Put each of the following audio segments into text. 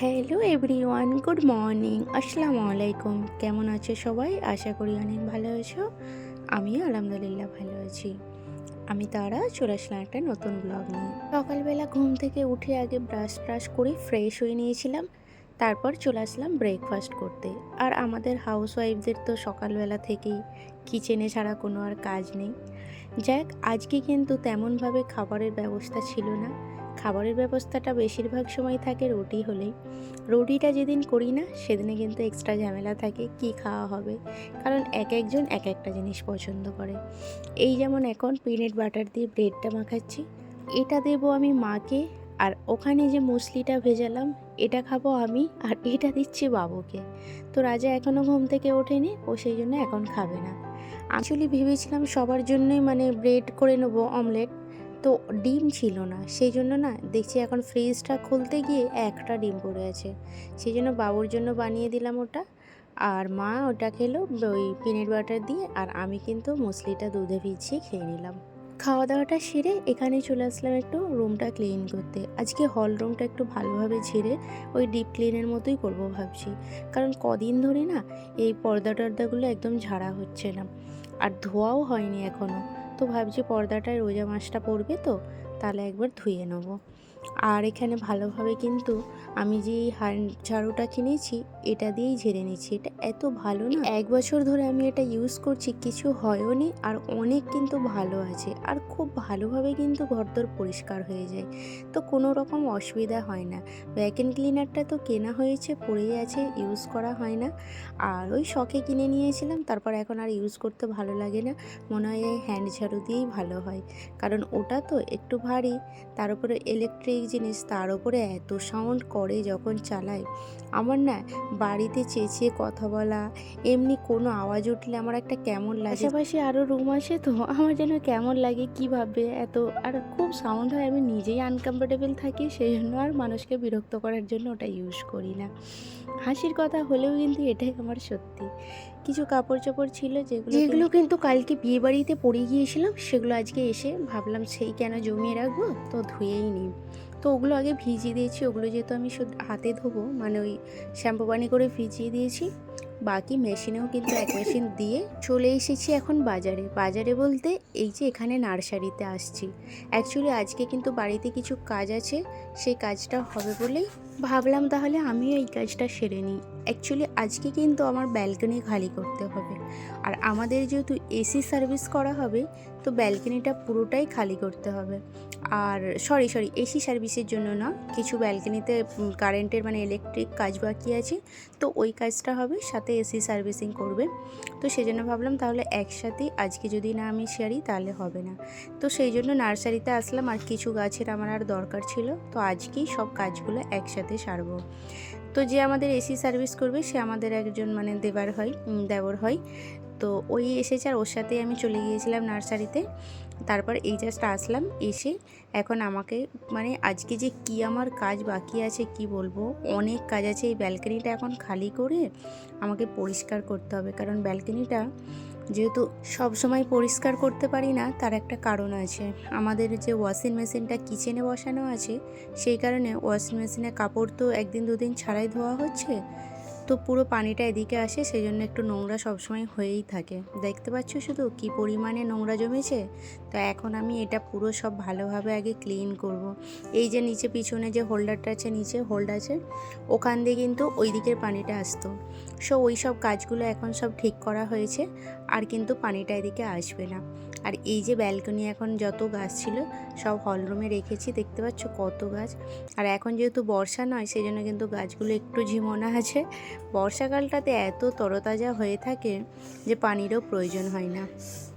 Hello everyone, good morning. আসসালামু আলাইকুম। কেমন আছে সবাই? আশা করি অনেক ভালো আছো। আমিও আলহামদুলিল্লাহ ভালো আছি। আমি তারা, চলে আসলাম একটা নতুন ব্লগ নিয়ে। সকালবেলা ঘুম থেকে উঠে আগে ব্রাশ ট্রাশ করে ফ্রেশ হয়ে নিয়েছিলাম। তারপর চলে আসলাম ব্রেকফাস্ট করতে। আর আমাদের হাউস ওয়াইফদের তো সকালবেলা থেকেই কিচেনে ছাড়া কোনো আর কাজ নেই। যাক, আজকে কিন্তু তেমনভাবে খাবারের ব্যবস্থা ছিল না। খাবারের ব্যবস্থাটা বেশিরভাগ সময় থাকে রুটি হলেই। রুটিটা যেদিন করি না, সেদিনে কিন্তু এক্সট্রা ঝামেলা থাকে কি খাওয়া হবে। কারণ এক একজন এক একটা জিনিস পছন্দ করে। এই যেমন এখন পিনেট বাটার দিয়ে ব্রেডটা মাখাচ্ছি, এটা দেবো আমি মাকে, আর ওখানে যে মুসলিটা ভেজালাম, এটা খাব আমি, আর এটা দিচ্ছি বাবুকে। তো রাজা এখনও ঘুম থেকে ওঠেনি, ও সেই জন্য এখন খাবে না। আসলে ভেবেছিলাম সবার জন্যই মানে ব্রেড করে নেব অমলেট। তো ডিম ছিল না, সেই জন্য না দেখছি এখন ফ্রিজটা খুলতে গিয়ে একটা ডিম পড়ে আছে। সেই জন্য বাবুর জন্য বানিয়ে দিলাম ওটা। আর মা ওটা খেলো ওই পিনাট বাটার দিয়ে আর আমি কিন্তু মুসলিটা দুধে ভিজিয়ে খেয়ে নিলাম। খাওয়া দাওয়াটা সেরে এখানে চলে আসলাম একটু রুমটা ক্লিন করতে। আজকে হল রুমটা একটু ভালোভাবে ঝেড়ে ওই ডিপ ক্লিনের মতোই করব ভাবছি। কারণ কদিন ধরে না এই পর্দা টর্দাগুলো একদম ঝাড়া হচ্ছে না। আর ধোয়াও হয়নি এখনও তো ভাবছি পর্দাটায় রোজা মাছটা পড়বে তো, তাহলে একবার ধুয়ে নেব। আর এখানে ভালোভাবে কিন্তু আমি যে হ্যান্ড ঝাড়ুটা কিনেছি, এটা দিয়েই ঝেড়ে নিচ্ছি। এটা এত ভালো না। এক বছর ধরে আমি এটা ইউজ করছি, কিছু হয়ও নি, আর অনেক কিন্তু ভালো আছে। আর খুব ভালোভাবে কিন্তু ঘরদোর পরিষ্কার হয়ে যায়। তো কোনো রকম অসুবিধা হয় না। ভ্যাকেন ক্লিনারটা তো কেনা হয়েছে, পড়েই আছে ইউজ করা হয় না। আর ওই শখে কিনে নিয়েছিলাম, তারপর এখন আর ইউজ করতে ভালো লাগে না। মনে হয় হ্যান্ড ঝাড়ু দিয়েই ভালো হয়। কারণ ওটা তো একটু ভারী, তার উপরে ইলেকট্রিক জিনিস তার উপরে এত সাউন্ড করে যখন চালায়। আমার না বাড়িতে চেঁচিয়ে কথা বলা, এমনি কোনো আওয়াজ উঠলে আমার একটা কেমন লাগে। আশেপাশে আরও রুম আসে তো, আমার যেন কেমন লাগে কীভাবে এত, আর খুব সাউন্ড হয়, আমি নিজেই আনকমফোর্টেবল থাকি, সেই জন্য আর মানুষকে বিরক্ত করার জন্য ওটা ইউজ করি না। হাসির কথা হলেও কিন্তু এটাই আমার সত্যি। কিছু কাপড় চাপড় ছিল যেগুলো যেগুলো কিন্তু কালকে বিয়ে বাড়িতে পরে গিয়েছিলাম, সেগুলো আজকে এসে ভাবলাম সেই কেন জমিয়ে রাখব? তো ধুয়েই নিই। তো ওগুলো আগে ভিজিয়ে দিয়েছি, ওগুলো যেহেতু আমি শুধু হাতে ধোবো মানে ওই শ্যাম্পু পানি করে ভিজিয়ে দিয়েছি। বাকি মেশিনেও কিন্তু এক মেশিন দিয়ে চলে এসেছি এখন বাজারে। বাজারে বলতে এই যে এখানে নার্সারিতে আসছি। অ্যাকচুয়ালি আজকে কিন্তু বাড়িতে কিছু কাজ আছে, সেই কাজটা হবে বলেই ভাবলাম তাহলে আমিও এই কাজটা সেরে নিই। অ্যাকচুয়ালি আজকে কিন্তু আমার ব্যালকনি খালি করতে হবে। আর আমাদের যেহেতু এসি সার্ভিস করা হবে তো ব্যালকনিটা পুরোটাই খালি করতে হবে। আর সরি সরি এসি সার্ভিসের জন্য না, কিছু ব্যালকনিতে কারেন্টের মানে ইলেকট্রিক কাজ বাকি আছে, তো ওই কাজটা হবে, সাথে এসি সার্ভিসিং করবে। তো সেই জন্য ভাবলাম তাহলে একসাথেই আজকে যদি না আমি সারি, তাহলে হবে না। তো সেই জন্য নার্সারিতে আসলাম, আর কিছু গাছের আমার আর দরকার ছিল, তো আজকেই সব কাজগুলো একসাথে সারবো। তো যে আমাদের এসি সার্ভিস করবে, সে আমাদের একজন মানে দেবার হয় দেবর হয়। তো ওই এসেছে আর ওর সাথেই আমি চলে গিয়েছিলাম নার্সারিতে। তারপর এই জাস্ট আসলাম, এসে এখন আমাকে মানে আজকে যে কি আমার কাজ বাকি আছে কি বলব? অনেক কাজ আছে, এই ব্যালকনিটা এখন খালি করে আমাকে পরিষ্কার করতে হবে। কারণ ব্যালকনিটা যেহেতু সবসময় পরিষ্কার করতে পারি না, তার একটা কারণ আছে। আমাদের যে ওয়াশিং মেশিনটা কিচেনে বসানো আছে, সেই কারণে ওয়াশিং মেশিনে কাপড় তো একদিন দুদিন ছাড়াই ধোয়া হচ্ছে। তো পুরো পানিটা এদিকে আসে সেই জন্য একটু নোংরা সবসময় হয়েই থাকে। দেখতে পাচ্ছ শুধু কি পরিমাণে নোংরা জমেছে? তো এখন আমি এটা পুরো সব ভালোভাবে আগে ক্লিন করব। এই যে নিচে পিছনে যে হোল্ডারটা আছে, নিচে হোল্ড আছে, ওখান দিয়ে কিন্তু ওই দিকের পানিটা আসতো। সো ওই সব কাজগুলো এখন সব ঠিক করা হয়েছে, আর কিন্তু পানিটা এদিকে আসবে না। আর এই যে ব্যালকনি এখন যত গাছ ছিল, সব হলরুমে রেখেছি, দেখতে পাচ্ছ কত গাছ। আর এখন যেহেতু বর্ষা নয় সেই জন্য কিন্তু গাছগুলো একটু ঝিমোনা আছে। বর্ষাকালটাতে এত তরতাজা হয়ে থাকে যে পানিরও প্রয়োজন হয় না।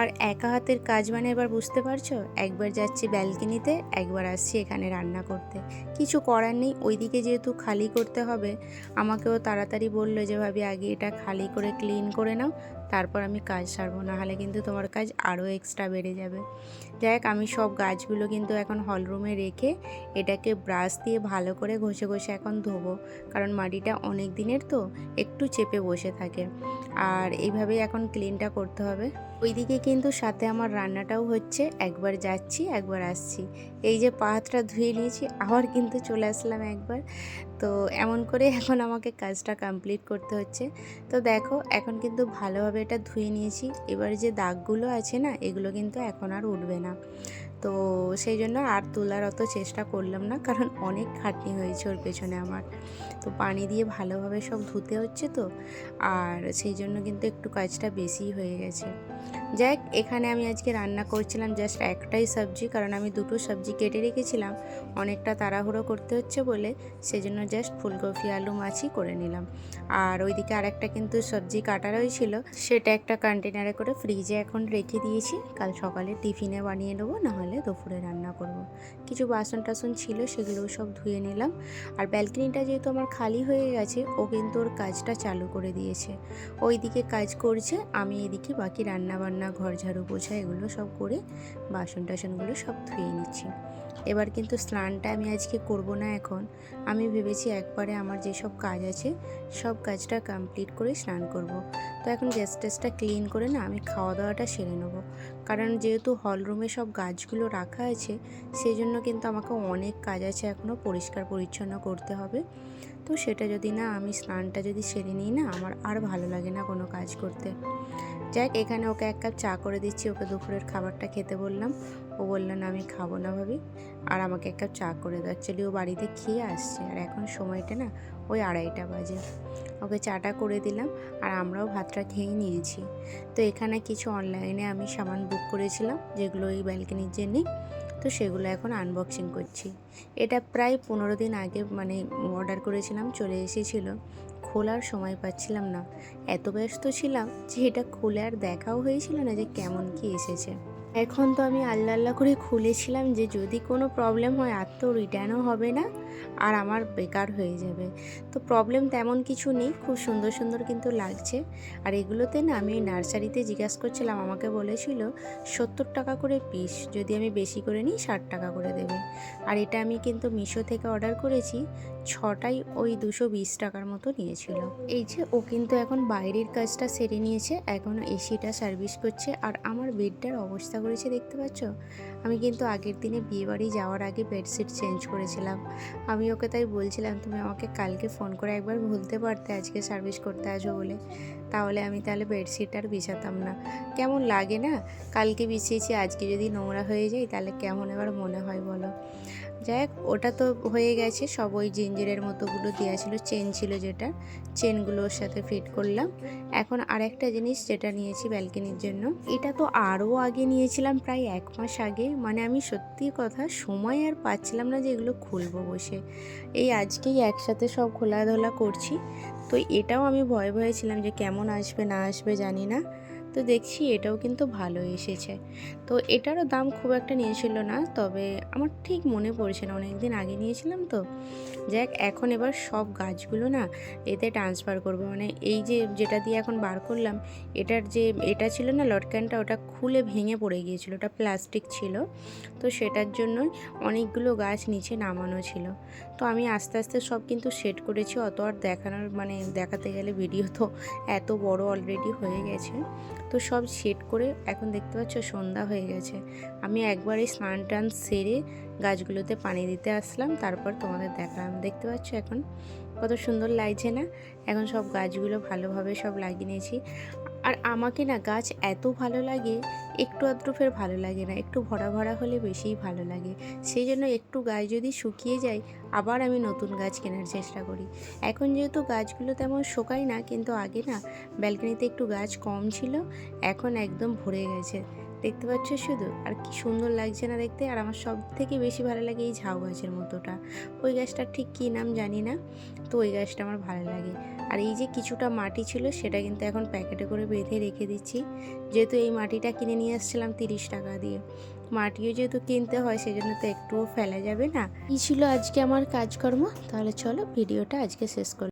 আর একা হাতের কাজ মানে এবার বুঝতে পারছ? একবার যাচ্ছি ব্যালকনিতে একবার আসছি এখানে রান্না করতে। কিছু করার নেই, ওইদিকে যেহেতু খালি করতে হবে, আমাকেও তাড়াতাড়ি বলল যে, ভাবি আগে এটা খালি করে ক্লিন করে নাও তারপর আমি কাজ সারবো, নাহলে কিন্তু তোমার কাজ আরও এক্সট্রা বেড়ে যাবে। যাই হোক আমি সব গাছগুলো কিন্তু এখন হলরুমে রেখে এটাকে ব্রাশ দিয়ে ভালো করে ঘষে ঘষে এখন ধোবো, কারণ মাটিটা অনেক দিনের তো, একটু চেপে বসে থাকে। আর এইভাবেই এখন ক্লিনটা করতে হবে। ওইদিকে কিন্তু সাথে আমার রান্নাটাও হচ্ছে। একবার যাচ্ছি, একবার আসছি। এই যে পা হাতটা ধুয়ে নিয়েছি, আবার কিন্তু চলে আসলাম একবার। তো এমন করে এখন আমাকে কাজটা কমপ্লিট করতে হচ্ছে। তো দেখো, এখন কিন্তু ভালোভাবে এটা ধুয়ে নিয়েছি। এবার যে দাগগুলো আছে না, এগুলো কিন্তু এখন আর উঠবে না। তো সেই জন্য আর তোলার অত চেষ্টা করলাম না, কারণ অনেক খাটনি হয়েছে ওর পেছনে আমার। তো পানি দিয়ে ভালোভাবে সব ধুতে হচ্ছে তো, আর সেই জন্য কিন্তু একটু কাজটা বেশি হয়ে গেছে। যাই এখানে আমি আজকে রান্না করছিলাম জাস্ট একটাই সবজি, কারণ আমি দুটো সবজি কেটে রেখেছিলাম। অনেকটা তাড়াহুড়ো করতে হচ্ছে বলে, সেজন্য জাস্ট ফুলকপি, আলু, মাছই করে নিলাম। আর ওইদিকে আরেকটা কিন্তু সবজি কাটা রয়েছিল সেটা একটা কন্টেনারে করে ফ্রিজে এখন রেখে দিয়েছি। কাল সকালে টিফিনে বানিয়ে নেব, নাহলে দুপুরে রান্না করব। কিছু বাসন টাসন ছিল, সেগুলোও সব ধুয়ে নিলাম। আর ব্যালকনিটা যেহেতু আমার খালি হয়ে গেছে, ও কিন্তু ওর কাজটা চালু করে দিয়েছে। ওইদিকে কাজ করছে, আমি এদিকে বাকি রান্না বান্না ঘর ঝাড়ু পোছা এগুলো সব করে বাসন টাসনগুলো সব ধুয়ে নিচ্ছি। এবার কিন্তু স্নানটা আমি আজকে করব না এখন। আমি ভেবেছি একবারে আমার যেসব কাজ আছে, সব কাজটা কমপ্লিট করে স্নান করব। তো এখন গ্যাস টেসটা ক্লিন করে না আমি খাওয়া দাওয়াটা সেরে নেব। কারণ যেহেতু হল রুমে সব গাছগুলো রাখা আছে সেই জন্য কিন্তু আমাকে অনেক কাজ আছে এখনও পরিষ্কার পরিচ্ছন্ন করতে হবে। তো সেটা যদি না আমি স্নানটা যদি সেরে নিই না, আমার আর ভালো লাগে না কোনো কাজ করতে। যাক, এখানে ওকে এক কাপ চা করে দিচ্ছি। ওকে দুপুরের খাবারটা খেতে বললাম। ও বলল, না, আমি খাব না ভাবি। আর আমাকে এক কাপ চা করে দাও। অ্যাকচুয়ালি ও বাড়িতে খেয়ে আসছে। আর এখন সময়টা না ওই আড়াইটা বাজে। ওকে চাটা করে দিলাম আর আমরাও ভাতটা খেয়ে নিয়েছি। তো এখানে কিছু অনলাইনে আমি সামান বুক করেছিলাম, যেগুলো এই ব্যালকনির জন্যে। তো সেগুলো এখন আনবক্সিং করছি। এটা প্রায় পনেরো দিন আগে মানে অর্ডার করেছিলাম, চলে এসেছিল। খোলার সময় পাচ্ছিলাম না। এত ব্যস্ত ছিলাম যে এটা খুলে আর দেখাও হয়েছিল না যে কেমন কি এসেছে। এখন তো আমি আল্লাহ আল্লাহ করে খুলেছিলাম যে যদি কোনো প্রবলেম হয় আর তো রিটার্নও হবে না, আর আমার বেকার হয়ে যাবে। তো প্রবলেম তেমন কিছু নেই, খুব সুন্দর সুন্দর কিন্তু লাগছে। আর এগুলোতে না আমি নার্সারিতে জিজ্ঞাসা করছিলাম, আমাকে বলেছিল, সত্তর টাকা করে পিস যদি আমি বেশি করে নিই, ষাট টাকা করে দেবে। আর এটা আমি কিন্তু মিশো থেকে অর্ডার করেছি, ছটাই ওই দুশো বিশ টাকার মতো নিয়েছিল। এই যে ও কিন্তু এখন বাইরের কাজটা সেরে নিয়েছে, এখন এসিটা সার্ভিস করছে, আর আমার বেডটার অবস্থা করেছে দেখতে পাচ্ছ? আমি কিন্তু আগের দিনে বিয়েবাড়ি যাওয়ার আগে বেডশিট চেঞ্জ করেছিলাম। আমি ওকে তাই বলছিলাম, তুমি আমাকে কালকে ফোন করে একবার ভুলতে পারতে, আজকে সার্ভিস করতে আসব বলে। তাহলে আমি তাহলে বেডশিট আর বিছাতাম না। কেমন লাগে না? কালকে বিছিয়েছি, আজকে যদি নোংরা হয়ে যায়, তাহলে কেমন এবার মনে হয় বলো? যাই হোক, ওটা তো হয়ে গেছে। সব ওই জিঞ্জিরের মতোগুলো দেওয়া ছিল, চেন ছিল যেটা। চেনগুলোর সাথে ফিট করলাম। এখন আরেকটা জিনিস যেটা নিয়েছি ব্যালকনির জন্য, এটা তো আরও আগে নিয়েছিলাম, প্রায় এক মাস আগে। মানে আমি সত্যি কথা সময় আর পাচ্ছিলাম না যে এগুলো খুলবো বসে। এই আজকেই একসাথে সব খোলা ধোলা করছি। তো এটাও আমি ভয় ভয়ে ছিলাম যে কেমন আসবে না আসবে জানি না। তো দেখছি এটাও কিন্তু ভালো এসেছে। তো এটারও দাম খুব একটা নিয়েছিল না, তবে আমার ঠিক মনে পড়ছে না অনেক দিন আগে নিয়েছিলাম তো। যাক, এখন এবার সব গাছগুলো না এতে ট্রান্সফার করব। মানে এই যে যেটা দিয়ে এখন বার করলাম, এটার যে, এটা ছিল না লটকানটা, ওটা খুলে ভেঙে পড়ে গিয়েছিল, ওটা প্লাস্টিক ছিল। তো সেটার জন্যই অনেকগুলো গাছ নিচে নামানো ছিল। তো আমি আস্তে আস্তে সব কিন্তু সেট করেছি, অত আর দেখানোর মানে দেখাতে গেলে ভিডিও তো এত বড় অলরেডি হয়ে গেছে। তো সব সেট করে, এখন দেখতে পাচ্ছ সন্ধ্যা হয়ে গেছে। আমি একবারে স্নান টান সেরে গাছগুলোতে পানি দিতে আসলাম, তারপর তোমাদের দেখালাম। দেখতে পাচ্ছ এখন? কত সুন্দর লাগছে না? এখন সব গাছগুলো ভালোভাবে সব লাগিয়ে নিয়েছি। আর আমাকে না গাছ এত ভালো লাগে, একটু আধটু ফের ভালো লাগে না, একটু ভরা ভরা হলে বেশিই ভালো লাগে। সেই জন্য একটু গাছ যদি শুকিয়ে যায়, আবার আমি নতুন গাছ কেনার চেষ্টা করি। এখন যেহেতু গাছগুলো তেমন শোকায় না, কিন্তু আগে না ব্যালকনিতে একটু গাছ কম ছিল, এখন একদম ভরে গেছে। দেখতে পাচ্ছ শুধু? আর কি সুন্দর লাগছে না দেখতে? আর আমার সব থেকে বেশি ভালো লাগে এই ঝাউ গাছের মতোটা। ওই গাছটার ঠিক কী নাম জানি না, তো ওই গাছটা আমার ভালো লাগে। আর এই যে কিছুটা মাটি ছিল, সেটা কিন্তু এখন প্যাকেটে করে বেঁধে রেখে দিচ্ছি। যেহেতু এই মাটিটা কিনে নিয়ে আসছিলাম তিরিশ টাকা দিয়ে। মাটিও যেহেতু কিনতে হয়, সেজন্য তো একটুও ফেলা যাবে না। কী ছিল আজকে আমার কাজকর্ম। তাহলে চলো, ভিডিওটা আজকে শেষ করি।